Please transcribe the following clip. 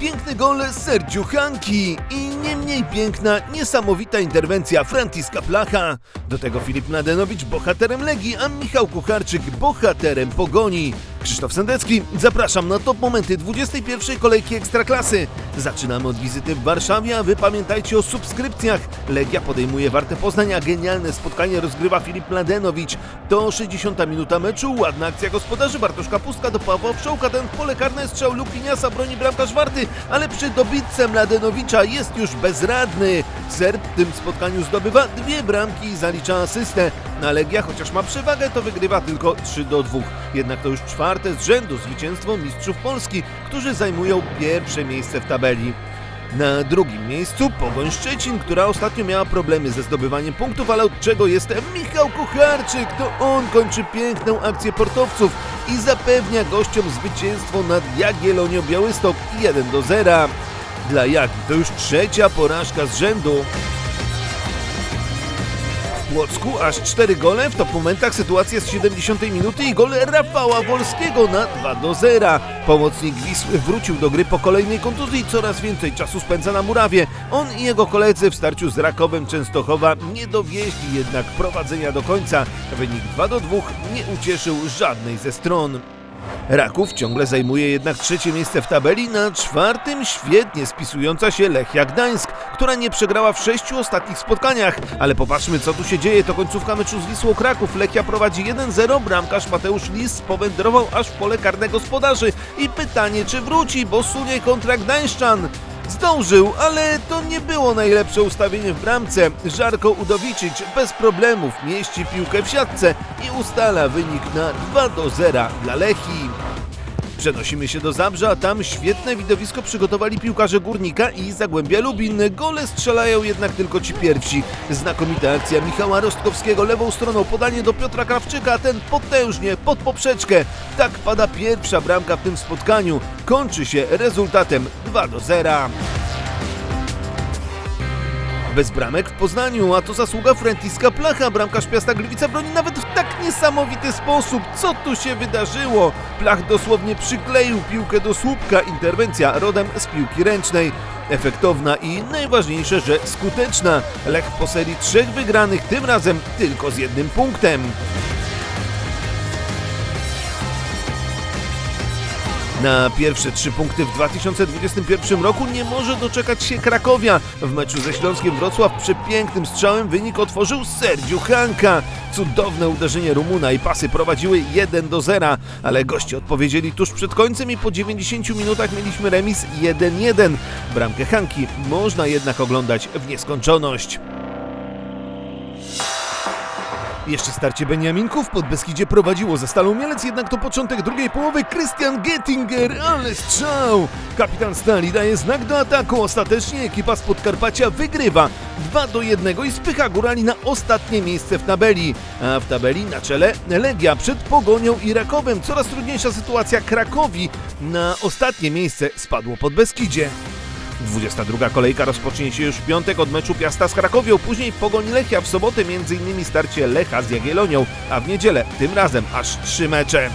Piękny gol Sergiu Hanki i nie mniej piękna, niesamowita interwencja Franciska Placha. Do tego Filip Mladenowicz bohaterem Legii, a Michał Kucharczyk bohaterem Pogoni. Krzysztof Sendecki, zapraszam na top momenty 21. kolejki Ekstraklasy. Zaczynamy od wizyty w Warszawie, a wy pamiętajcie o subskrypcjach. Legia podejmuje Wartę Poznań, a genialne spotkanie rozgrywa Filip Mladenowicz. To 60 minuta meczu, ładna akcja gospodarzy, Bartoszka Pustka do Pawła Wszołka, ten w pole karne strzał Lukiniasa broni bramkarz Warty, ale przy dobitce Mladenowicza jest już bezradny. Serb w tym spotkaniu zdobywa dwie bramki i zalicza asystę. Na Legia, chociaż ma przewagę, to wygrywa tylko 3 do 2. Jednak to już czwarte z rzędu zwycięstwo mistrzów Polski, którzy zajmują pierwsze miejsce w tabeli. Na drugim miejscu Pogoń Szczecin, która ostatnio miała problemy ze zdobywaniem punktów, ale od czego jest Michał Kucharczyk. To on kończy piękną akcję portowców i zapewnia gościom zwycięstwo nad Jagiellonią Białystok 1 do 0. Dla Jagi to już trzecia porażka z rzędu. Płocku aż 4 gole, w top momentach sytuacja z 70 minuty i gol Rafała Wolskiego na 2 do 0. Pomocnik Wisły wrócił do gry po kolejnej kontuzji i coraz więcej czasu spędza na murawie. On i jego koledzy w starciu z Rakowem Częstochowa nie dowieźli jednak prowadzenia do końca. Wynik 2 do 2 nie ucieszył żadnej ze stron. Raków ciągle zajmuje jednak trzecie miejsce w tabeli, na czwartym świetnie spisująca się Lechia Gdańsk, która nie przegrała w sześciu ostatnich spotkaniach. Ale popatrzmy co tu się dzieje, to końcówka meczu z Wisłą Kraków. Lechia prowadzi 1-0, bramkarz Mateusz Lis powędrował aż w pole karne gospodarzy. I pytanie czy wróci, bo sunie kontra Gdańszczan. Zdążył, ale to nie było najlepsze ustawienie w bramce. Żarko Udowicic bez problemów mieści piłkę w siatce i ustala wynik na 2 do 0 dla Lechii. Przenosimy się do Zabrza, tam świetne widowisko przygotowali piłkarze Górnika i Zagłębia Lubin. Gole strzelają jednak tylko ci pierwsi. Znakomita akcja Michała Rostkowskiego lewą stroną, podanie do Piotra Krawczyka, ten potężnie pod poprzeczkę. Tak pada pierwsza bramka w tym spotkaniu. Kończy się rezultatem 2 do 0 bez bramek w Poznaniu, a to zasługa Franciska Placha. Bramkarz Piasta Gliwica broni nawet w tak niesamowity sposób. Co tu się wydarzyło? Plach dosłownie przykleił piłkę do słupka. Interwencja rodem z piłki ręcznej. Efektowna i najważniejsze, że skuteczna. Lech po serii trzech wygranych, tym razem tylko z jednym punktem. Na pierwsze trzy punkty w 2021 roku nie może doczekać się Krakowia. W meczu ze Śląskiem Wrocław przepięknym strzałem wynik otworzył Sergiu Hanka. Cudowne uderzenie Rumuna i pasy prowadziły 1 do 0, ale goście odpowiedzieli tuż przed końcem i po 90 minutach mieliśmy remis 1-1. Bramkę Hanki można jednak oglądać w nieskończoność. Jeszcze starcie Beniaminków pod Beskidzie prowadziło ze Stalą Mielec, jednak to początek drugiej połowy Christian Gettinger, ale strzał! Kapitan Stali daje znak do ataku, ostatecznie ekipa z Podkarpacia wygrywa 2 do 1 i spycha górali na ostatnie miejsce w tabeli. A w tabeli na czele Legia przed Pogonią i Rakowem. Coraz trudniejsza sytuacja Krakowi. Na ostatnie miejsce spadło pod Beskidzie. 22 kolejka rozpocznie się już w piątek od meczu Piasta z Krakowią, później Pogoń Lechia, w sobotę m.in. starcie Lecha z Jagiellonią, a w niedzielę tym razem aż trzy mecze.